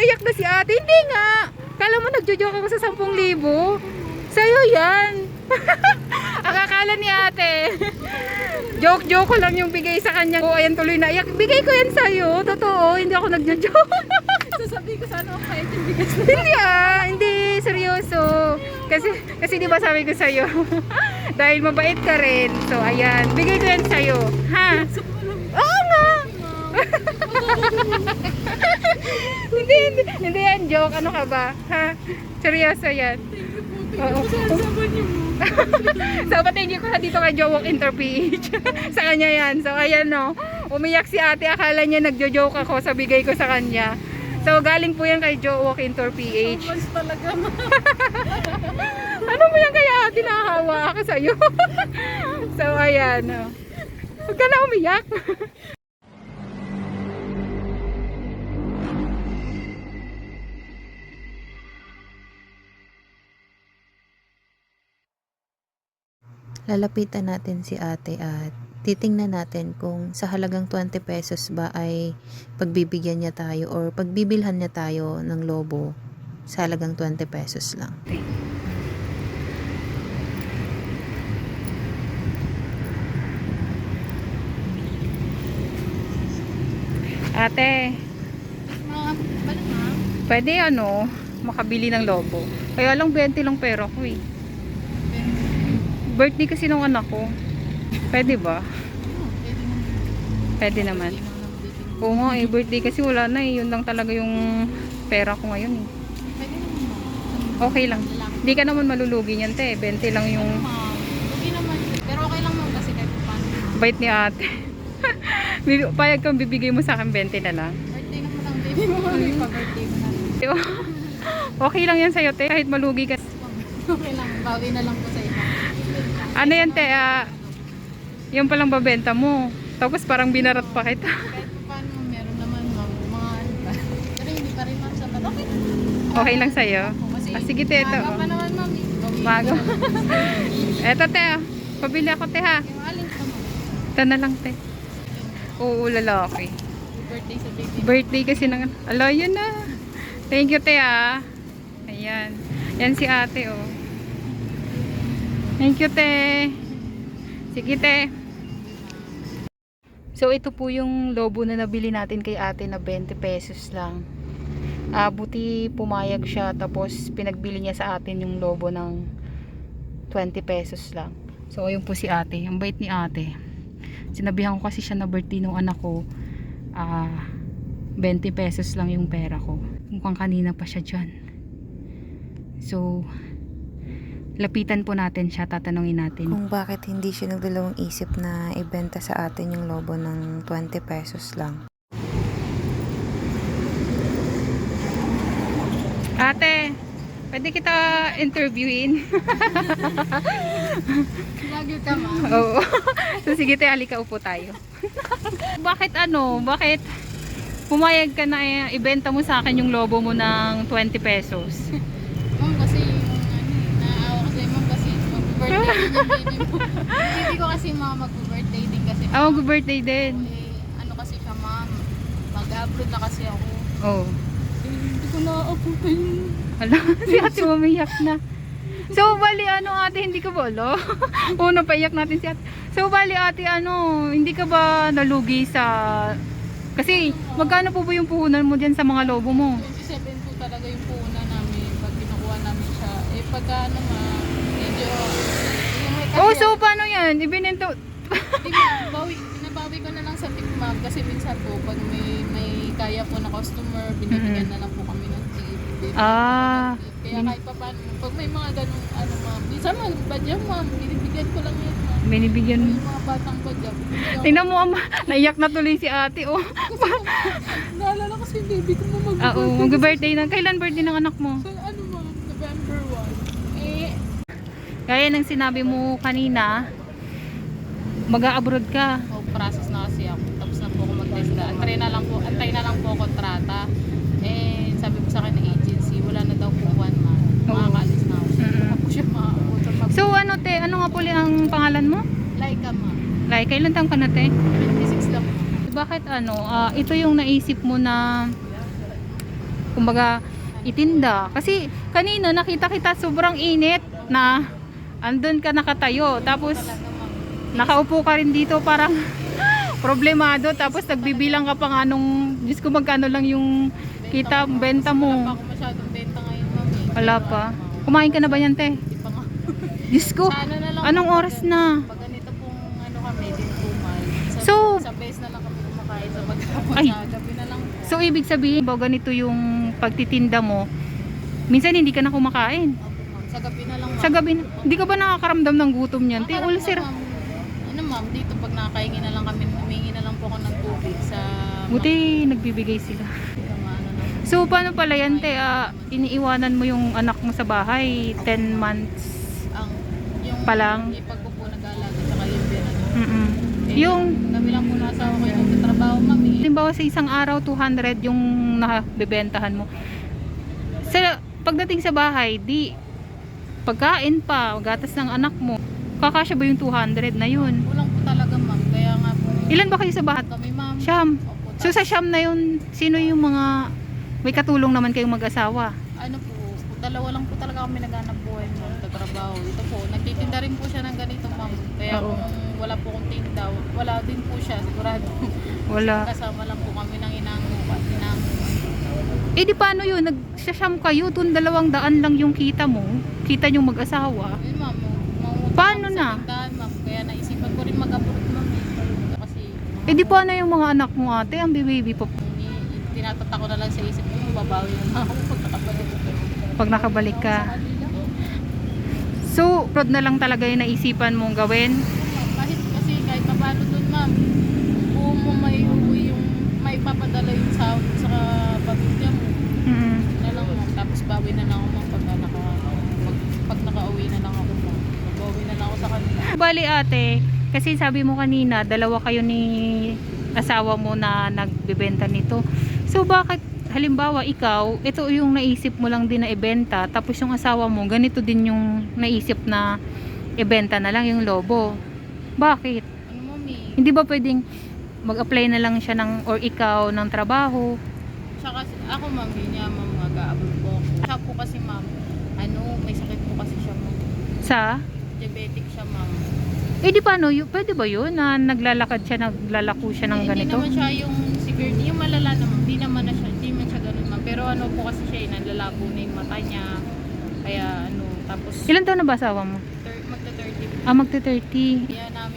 naiyak na si ate. Hindi nga. Kala mo nagjo-joke ako sa 10,000. Sa'yo yan. Ang akala ni ate. Joke-joke ko lang yung bigay sa kanya. Oh, ayan tuloy na iyak. Bigay ko yan sa'yo. Totoo, hindi ako nagjo-joke. Sasabihin ko sana ako kahit yung bigas na. hindi ah, hindi. Seryoso. Kasi, kasi di ba sabi ko sa'yo. Dahil mabait ka rin. So, ayan. Bigay ko yan sa'yo. Ha? Hindi, hindi, hindi yan joke. Ano ka ba? Ha? Seryoso yan. Oo. Sasabihin niyo mo. so, patingin ko na dito kay Jowok Interph. sa kanya yan. So, ayan no. Umiyak si ate. Akala niya nagjo-joke ako sa bigay ko sa kanya. So, galing po yan kay Jowok Interph. Mas talaga ma. ano mo yan kaya ate? Nakahawa ako sa'yo. so, ayan. no. Huwag ka na umiyak. Lalapitan natin si ate at titingnan natin kung sa halagang 20 pesos ba ay pagbibigyan niya tayo or pagbibilhan niya tayo ng lobo sa halagang 20 pesos lang. Ate, Mga, balik ma. pwede ano, makabili ng lobo. Kaya lang 20 lang pera ko eh. Birthday kasi ng anak ko. Pwede ba? Pwede naman. Oo nga eh, birthday kasi wala na eh. Yun lang talaga yung pera ko ngayon eh. Naman. Okay lang. Hindi ka naman malulugi niyan te. 20 lang yung Ma, okay naman. Pero okay lang ma'am kasi kahit paano. bait ni ate. Payag kang bibigay mo sa akin 20 na lang. Birthday naman ang baby mo. Mami, pa-birthday mo na. Okay lang yan sa'yo te. Kahit malugi ka. Okay lang. Bawi na lang po sa. Ano yan te? ah, yung palang babenta mo. Tapos parang binarat pa kita. Kahit paano meron naman ma'am. Mga ano ba. Pero hindi pa rin ma'am sa bato. Okay lang. Okay lang sa'yo. Ah, sige, te, ito, maaga oh. pa naman ma'am. eh. Bago. na. Eto te. ah. Pabili ako te ha. Ito na lang te. Oo, lalaki. Birthday sa baby. Birthday kasi ng... Ala, yun na. Thank you, te, ah. Ayan. Yan si ate, oh. Thank you, te. Sige, te. So, ito po yung lobo na nabili natin kay ate na 20 pesos lang. Ah, buti pumayag siya tapos pinagbili niya sa atin yung lobo ng 20 pesos lang. So, ayun po si ate. Ang bait ni ate. Sinabihan ko kasi siya na birthday nung anak ko. Ah, 20 pesos lang yung pera ko. Mukhang kanina pa siya dyan. So, lapitan po natin siya, tatanungin natin. Kung bakit hindi siya nagdalawang isip na ibenta sa atin yung lobo ng 20 pesos lang. Ate, pwede kita interviewin? Lagi ka ma'am. Oo. so, sige tayo, halika upo tayo. bakit ano, bakit pumayag ka na eh, ibenta mo sa akin yung lobo mo ng 20 pesos? Ma'am kasi yung ano, naawa kasi ma'am kasi Yung baby ko kasi mga mag-birthday din kasi. Ah, mag-birthday din. Eh, ano kasi siya ma'am. Mag-upload na kasi ako. Oh. Eh, hindi ko naaabutan yung Ala, si ate umiyak na. So, bali ano ate, hindi ka ba, alo? Una, paiyak natin si ate. So, bali ate, ano, hindi ka ba nalugi sa... Kasi, magkano po ba yung puhunan mo dyan sa mga lobo mo? 27 po talaga yung puuna namin pag kinukuha namin siya. Eh pagka ano medyo may Oh, kasi- so paano yan? Ibinento... Di ba, bawi, binabawi ko na lang sa tip ma'am kasi minsan po pag may may kaya po na customer, binibigyan na lang po kami ng tip. Ah. Kaya kahit pa paano, pag may mga ganung ano ma'am, minsan ma'am, badyan ma'am, binibigyan ko lang yan ma'am. Binibigyan Yung mga batang ko. Tingnan mo, ama, naiyak na tuloy si ate, oh. Naalala ko si baby ko mo mag Ah, oh, mag-birthday na. Kailan birthday ng anak mo? So ano ma'am, November 1. Eh, Gaya ng sinabi mo kanina, mag-a-abroad ka. oh, process na kasi ako. Tapos na po ako mag-test na. Antay na lang po, antay na lang po kontrata. Eh, sabi ko sa akin ng agency, wala na daw po one month. Makakaalis na ako. Mm-mm. Ako siya So, ano te, ano nga puli ang pangalan mo? Like ka ma'am. Like, kailan taong ka na te? 26 lang po. Bakit ano, ah, ito yung naisip mo na kumbaga itinda. Kasi kanina nakita kita sobrang init na andun ka nakatayo. Tapos nakaupo ka rin dito parang problemado. Tapos nagbibilang ka pa nga nung, Diyos ko magkano lang yung kita, benta mo. eh. Wala pa. Kumain ka na ba yan, te? Diyos ko, ano anong oras na? So-. Ay. So, ibig sabihin, ba ganito yung pagtitinda mo, minsan hindi ka na kumakain. Sa gabi na lang ma'am. Sa gabi, na- hindi ka ba nakakaramdam ng gutom niyan? Nakakaramdam, ulcer. ma'am. Ano ma'am, dito pag nakakahingi na lang kami, humingi na lang po ako ng tubig sa Buti nagbibigay sila. mga ano na. So, paano pala yan, te? Ah, iniiwanan mo yung anak mo sa bahay, 10 months. Ang, yung Pa lang? ipag ko po nag-aalaga, tsaka yung pinano. Mm-mm. Eh, Yung, Kami lang po nasa ako kayo nagtatrabaho ma'am eh. halimbawa sa isang araw, 200 yung nakabebentahan mo. Sa, pagdating sa bahay, di, pagkain pa, gatas ng anak mo, kakasya ba yung 200 na yun? Kulang po talaga ma'am, kaya nga po. Ilan ba kayo sa bahay? Kami ma'am. Siyam. Opo, So sa siyam na yun, sino yung mga may katulong naman kayong mag-asawa? ano po, dalawa lang po talaga kami naghanap buhay ma'am, nagtatrabaho. Ito po, nagtitinda rin po siya ng ganito ma'am. Kaya Oo. kung wala po kong tinda, wala din po siya, sigurado. Wala. Kasama lang po kami ng Eh di paano yun? Nagsasyam kayo, dun dalawang daan lang yung kita mo. Kita yung mag-asawa. yun ma'am, mangungutang Paano na? Tindahan, ma'am. Kaya naisipan ko rin mag-abroad ma'am. eh. Kasi, Eh di paano yung mga anak mo ate? Ang baby pa ni- tinatata ko na lang sa isip ko, babawi na ako pag nakabalik ko. pag nakabalik ka. Sa kanila. So, prod na lang talaga yung naisipan mong gawin. Ma'am, Kahit kasi kahit pa paano dun ma'am, kung mo may uwi yung may papadala yung sahod sa pamilya mo, Mm. na lang bawi na lang ako ma'am pag, naka, pag, pag nakauwi na lang ako ma'am. Bawi na lang ako sa kanila. Bali ate, kasi sabi mo kanina, dalawa kayo ni asawa mo na nagbebenta nito. So bakit halimbawa ikaw, ito yung naisip mo lang din na ibenta, tapos yung asawa mo, ganito din yung naisip na ibenta na lang yung lobo. Bakit? Ano ma'am eh, Hindi ba pwedeng mag-apply na lang siya ng or ikaw ng trabaho? Tsaka ako ma'am, yun nga ma'am, mag-aabot po ako. Siya po kasi ma'am, ano, may sakit po kasi siya ma'am. Sa Diabetic siya ma'am. eh di paano, yun, pwede ba yun na naglalakad siya, naglalako siya ng Hindi ganito? naman siya yung sigurd, yung malala naman, hindi naman na siya, hindi man siya ganun ma'am. Pero ano po kasi siya, eh, nanlalabo na yung mata niya. Kaya ano, tapos Ilan taon na ba asawa mo? thir- magta-30 Ah, magte-30. Kaya ma'am.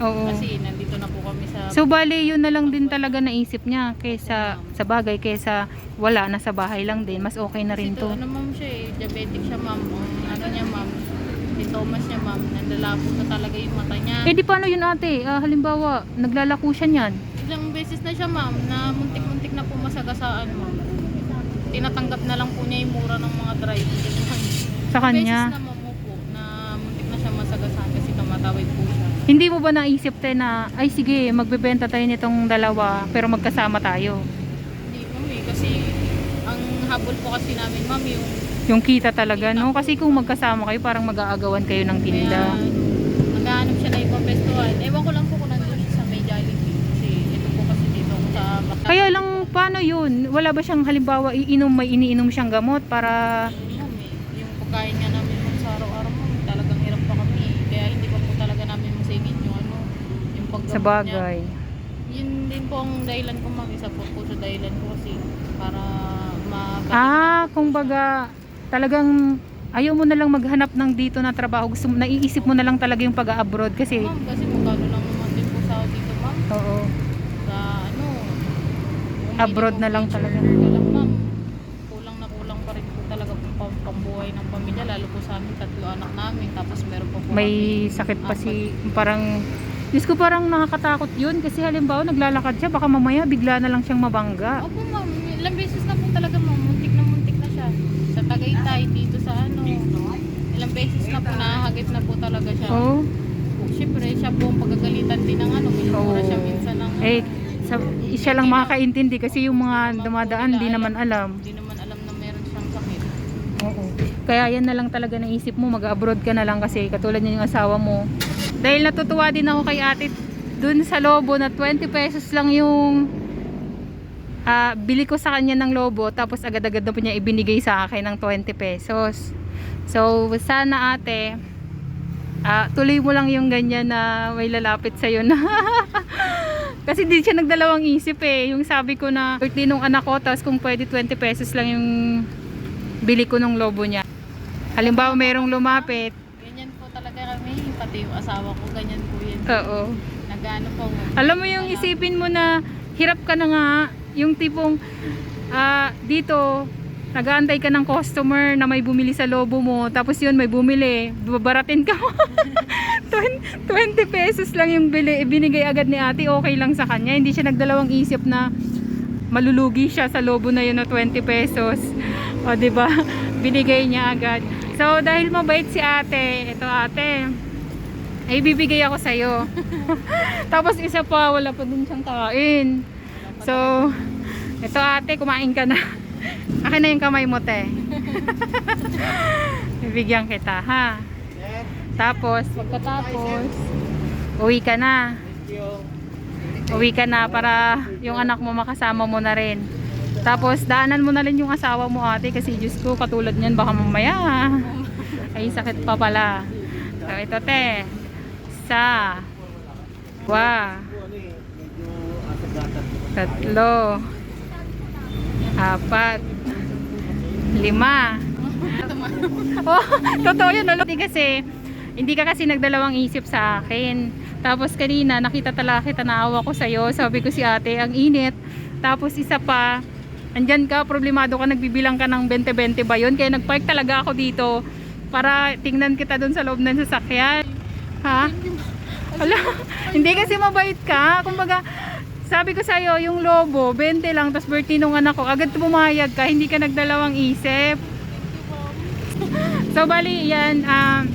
Oo. Kasi nandito na po kami sa... So bali yun na lang din talaga naisip niya kaysa sa bagay kaysa wala nasa bahay lang din mas okay na rin Ito, to. ano ma'am siya eh, diabetic siya ma'am. Ang ano niya ma'am, sintomas niya ma'am, nanlalabo na talaga yung mata niya. Eh di paano yun ate? Ah, halimbawa naglalako siya niyan. Ilang beses na siya ma'am, na muntik-muntik na po masagasaan ma'am. Tinatanggap na lang po niya yung mura ng mga driver. Sa kanya. Beses na ma'am po, na muntik na siya masagasaan kasi tumatawid po siya. Hindi mo ba naisip te na ay sige magbebenta tayo nitong dalawa pero magkasama tayo. Hindi ma'am eh, kasi ang habol po kasi namin ma'am yung Yung kita talaga no kasi kung magkasama kayo parang mag-aagawan kayo ng tinda. Kaya, naghahanap siya na ibang bestuhan. Ewan ko lang po kung nandun siya sa may Jollibee. Kasi ito po kasi dito sa. Kaya lang paano yun? Wala ba siyang halimbawa iinom may iniinom siyang gamot para Ma'am, eh, yung pagkain nga namin ma'am sa araw-araw ma'am, talagang hirap pa kami. eh. Kaya hindi pa po talaga namin masingit yung ano, yung paggamot sa bagay. niya. Yun din po ang dahilan ko ma'am. Isa po po sa dahilan ko kasi para mabalik Ah, kumbaga talagang ayaw mo na lang maghanap ng dito na trabaho. Gusto mo, naiisip mo na lang talaga yung pag-abroad kasi Ma'am, kasi magkano lang naman din po sa dito ma'am. oo. Sa ano, Abroad na lang talaga. ka lang, ma'am. Kulang na kulang pa rin po talaga po pang, pambuhay ng pamilya. Lalo po sa amin, tatlo anak namin. Tapos meron po po May kami sakit pa si parang Diyos ko parang nakakatakot yun kasi halimbawa naglalakad siya baka mamaya bigla na lang siyang mabangga. Opo ma'am, ilang beses na po talaga ma'am. Muntik na muntik na siya. Sa Tagaytay, dito sa ano. Ilang beses na po nahagip na po talaga siya. Oo. Siyempre, siya po ang pagagalitan din ng ano. Minumura Oo. siya minsan ng. Eh sa, siya lang makakaintindi kasi yung mga dumadaan di naman alam. Hindi naman alam na meron siyang sakit. Oo. Kaya yan na lang talaga naisip mo, mag-abroad ka na lang kasi katulad niya yung asawa mo. Dahil natutuwa din ako kay ate dun sa Lobo na 20 pesos lang yung ah, bili ko sa kanya ng lobo tapos agad-agad na po niya ibinigay sa akin ng 20 pesos. So, sana ate, ah, tuloy mo lang yung ganyan na may lalapit sa'yo na kasi di siya nagdalawang isip eh. Yung sabi ko na birthday nung anak ko tapos kung pwede 20 pesos lang yung bili ko ng lobo niya. Halimbawa merong lumapit. Pati yung asawa ko, ganyan po yun. Oo. Nagano po. Alam mo yung isipin mo na hirap ka na nga, yung tipong ah, dito, nag-aantay ka ng customer na may bumili sa lobo mo, tapos yun may bumili, babaratin ka mo. 20 20 pesos lang yung bili, ibinigay agad ni ate, okay lang sa kanya. Hindi siya nagdalawang isip na malulugi siya sa lobo na yun na 20 pesos. O, di ba? Binigay niya agad. So, dahil mabait si ate, ito ate, ay bibigay ako sa'yo. Tapos isa pa, wala pa din siyang kain. So, ito ate, kumain ka na. Akin na yung kamay mo, te. Bibigyan kita, ha? Tapos, pagkatapos, uwi ka na. Uwi ka na para yung anak mo makasama mo na rin. Tapos, daanan mo na rin yung asawa mo, ate, kasi Diyos ko, katulad niyan, baka mamaya. Ay, sakit pa pala. So, ito, te. Isa. Dua. Tatlo. Apat. Lima. oh, totoo yun. Hindi kasi, hindi ka kasi nagdalawang isip sa akin. Tapos kanina, nakita talaga kita naawa ko sa'yo. Sabi ko si ate, ang init. Tapos isa pa, andyan ka, problemado ka, nagbibilang ka ng 20-20 ba yun? Kaya nagpark talaga ako dito para tingnan kita doon sa loob ng sasakyan. Ha? Wala. Hindi kasi mabait ka. Kumbaga, sabi ko sa'yo, yung lobo, 20 lang, tapos birthday nung anak ko, agad pumayag ka, hindi ka nagdalawang isip. So, bali, yan, um,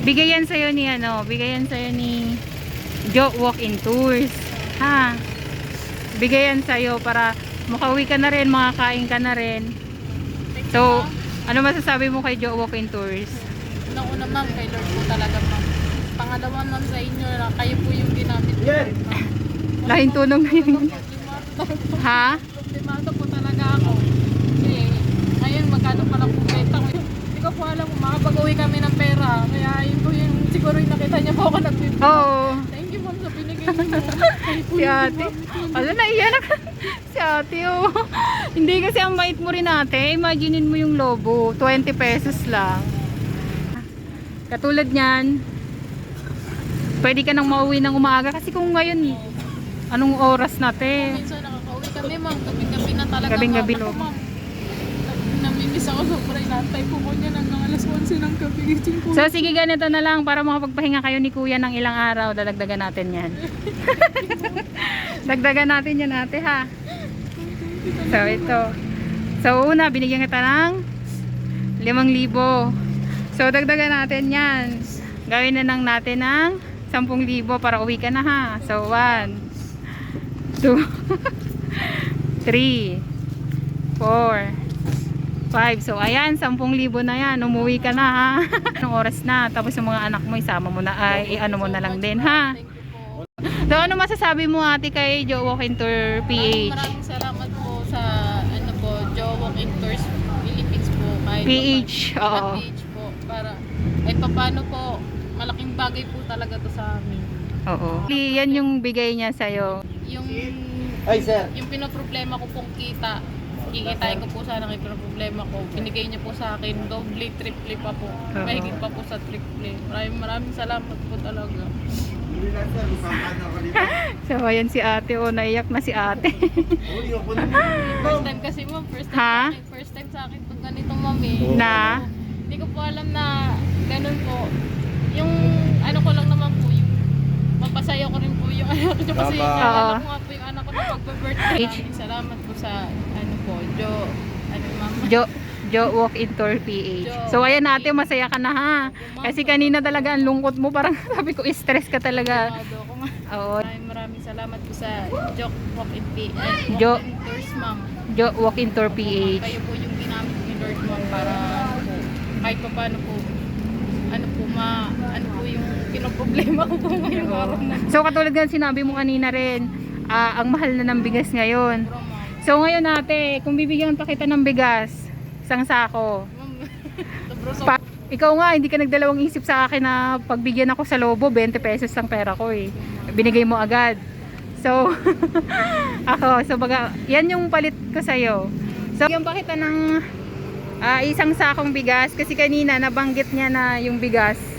bigayan sa'yo ni, ano, bigayan sa'yo ni Joe Walk-in Tours. Ha? Bigayan sa'yo para makauwi ka na rin, makakain ka na rin. So, ano masasabi mo kay Joe Walk-in Tours? Nauna ma'am, kay Lord po talaga ma'am. Pangalawa ma'am sa inyo, na kayo po yung ginamit ko. Yeah. ma'am. Laking tulong na yun. ha? Problemado po talaga ako. Kasi ngayon magkano pa lang po benta ko. Hindi ko po alam kung makapag-uwi kami ng pera. Kaya yun po yung siguro yung nakita niya po ako nagbibigay. Oo. Thank you ma'am sa binigay niyo. Si ate. Ano na iyan si ate oh. Hindi kasi ang bait mo rin ate. Imaginein mo yung lobo. 20 pesos lang. Katulad niyan. Pwede ka nang mauwi ng umaga. Kasi kung ngayon, anong oras natin? Minsan nakaka-uwi kami ma'am. Gabi-gabi na talaga Gabing-gabi, ma'am. ma'am. Namimiss ako sobra. Inantay po niya hanggang alas 11 ng gabi. So sige ganito na lang para makapagpahinga kayo ni kuya ng ilang araw. Dadagdagan natin yan. Dagdagan natin yan ate ha. So ito. So una binigyan kita ng 5,000. So dagdagan natin yan. Gawin na lang natin ng 10,000 para uwi ka na ha. So 1 2 3 4 5. So, ayan, 10,000 na yan. Umuwi ka na, ha? Anong oras na? Tapos yung mga anak mo, isama mo na, ay, ano mo na lang din, ha? So, ano masasabi mo, ate, kay Joe Walking Tour Maraming PH? maraming salamat po sa ano po, Joe Walk-in Tours Philippines po. Kahit PH, oo. PH po. Para, ay paano po, malaking bagay po talaga to sa amin. Oo. Yan yung bigay niya sa'yo. Yung, Ay, sir. yung pinoproblema ko pong kita, kikitain ko po sana kay pinoproblema ko. Binigay niya po sa akin, doble, triple pa po. Mahigit pa po sa triple. Maraming maraming salamat po talaga. So, ayan si ate. O, naiyak na si ate. First time kasi ma'am, first time Ha? sa akin, first time sa akin pag ganito ma'am eh. Na? Hindi ko po alam na ganun po. Yung ano ko lang naman po, yung mapasaya ko rin po yung anak ko kasi Tama. naalala ko nga po yung anak ko na pagpa-birthday namin. Salamat po sa ano po, Jo, ano ma'am. Joe, Joe Walk-in Tour PH. So, ayan ate, masaya ka na, ha? Kasi kanina talaga ang lungkot mo. Parang sabi ko, stress ka talaga. Nga. Oo. Maraming maraming salamat po sa Jo Walk-in P. Ay, Jo- Walk-in Tours ma'am. Joe Walk-in Tour PH. Kayo po yung ginamit ni Lord ma'am para po, kahit pa paano po, ma, ano po yung pinoproblema ko po ngayong araw na So katulad nga sinabi mo kanina rin, ah, ang mahal na ng bigas ngayon. So ngayon ate, kung bibigyan pa kita ng bigas, isang sako. Pa- ikaw nga, hindi ka nagdalawang isip sa akin na pagbigyan ako sa lobo, 20 pesos lang pera ko eh. Binigay mo agad. So, ako, so baga, yan yung palit ko sa'yo. So, bigyan pa kita ng ah, isang sakong bigas kasi kanina nabanggit niya na yung bigas.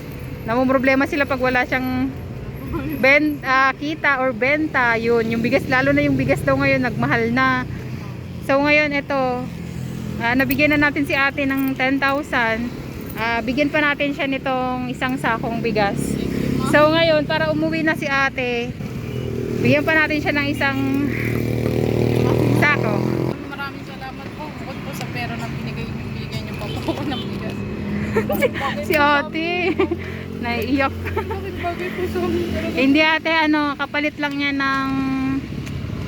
Problema sila pag wala siyang ben, ah, kita or benta, yun. Yung bigas, lalo na yung bigas daw ngayon, nagmahal na. So, ngayon, ito, ah, nabigyan na natin si ate ng 10,000. Ah, bigyan pa natin siya nitong isang sakong bigas. So ngayon, para umuwi na si ate, bigyan pa natin siya ng isang sako. maraming salamat po. Bukod po sa pera na binigay niyo, binigay niyo pa po ako ng bigas. Si ate, naiiyak. Hindi ate, ano, kapalit lang niya ng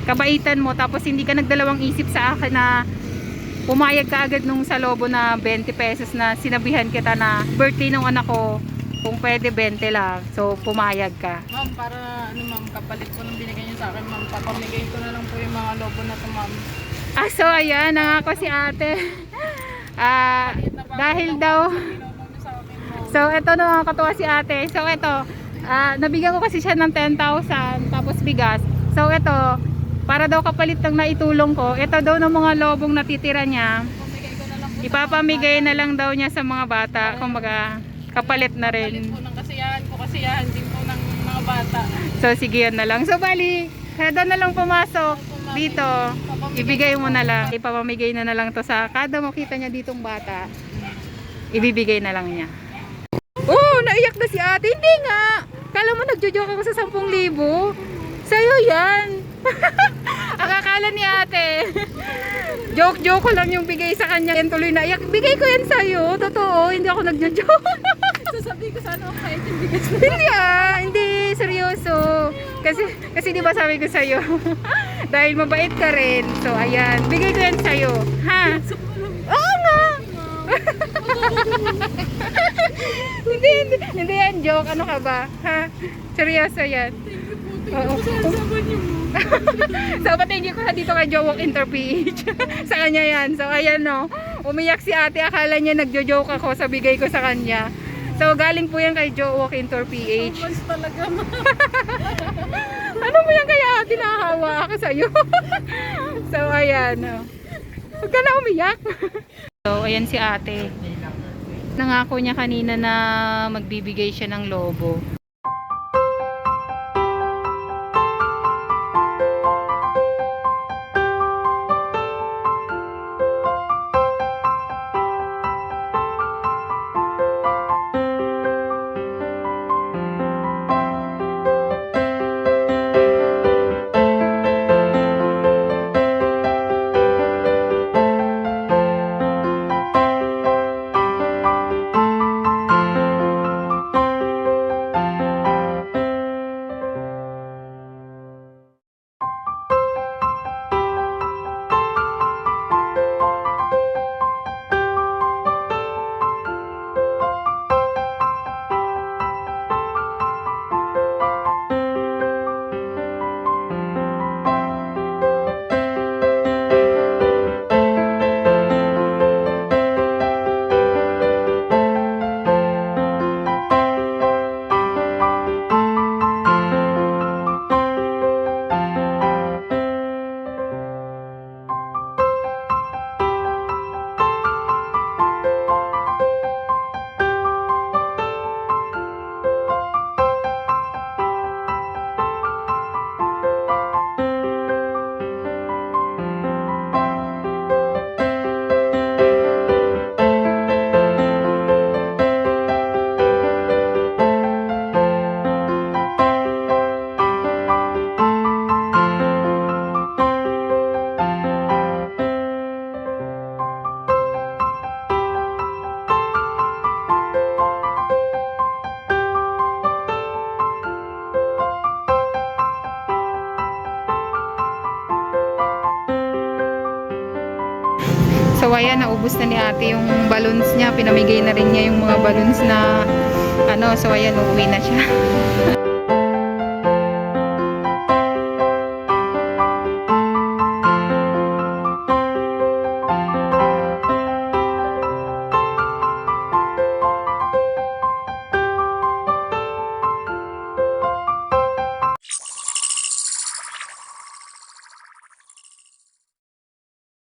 kabaitan mo tapos hindi ka nagdalawang isip sa akin na pumayag ka agad nung sa lobo na 20 pesos na sinabihan kita na birthday ng anak ko kung pwede 20 lang. So pumayag ka. Ma'am, para ano ma'am, kapalit po ng binigay niyo sa akin ma'am, papamigay ko na lang po yung mga lobo na to ma'am. Ah, so ayan, nangako si ate. Ah, dahil daw. So, ito na nakakatuwa si ate. So, ito, ah, nabigyan ko kasi siya ng 10,000 tapos bigas. So, ito, para daw kapalit ng naitulong ko, ito daw ng mga lobong natitira niya, ipapamigay na lang daw niya sa mga bata. Kumbaga, kapalit na Kapalit rin. po ng kasiyahan ko, kasiyahan din po ng mga bata. So, sige yun na lang. So, bali, kada na lang pumasok dito, ibigay mo na lang. Ipapamigay na na lang to sa kada makita niya ditong bata, ibibigay na lang niya. Oh, naiyak na si ate. Hindi nga. Kala mo nagjo-joke ako sa 10,000. Sa'yo yan. Ang akala ni ate. Joke-joke ko lang yung bigay sa kanya. Yan tuloy na iyak. Bigay ko yan sa'yo. Totoo. Hindi ako nagjo-joke. Sasabihin ko sana ako kahit yung bigas na. hindi ah. Hindi. Seryoso. Kasi, kasi di ba sabi ko sa'yo. Dahil mabait ka rin. So, ayan. Bigay ko yan sa'yo. Ha? Oo nga. Hindi, hindi, hindi yan joke. Ano ka ba? Ha? Seryoso yan. Oo. Sasabihin niyo mo. so, patingin ko na dito kay Joe Walk Inter PH. sa kanya yan. So, ayan no. Umiyak si ate. Akala niya nagjo-joke ako sa bigay ko sa kanya. So, galing po yan kay Joe Walk Inter PH. Mas talaga. Ano mo yan kaya ate? Nakahawa ako sa'yo. so, ayan. no. Huwag ka na umiyak. so, ayan si ate. Nangako niya kanina na magbibigay siya ng lobo. So ayan, naubos na ni ate yung balloons niya. Pinamigay na rin niya yung mga balloons na ano, so ayan, uuwi na siya.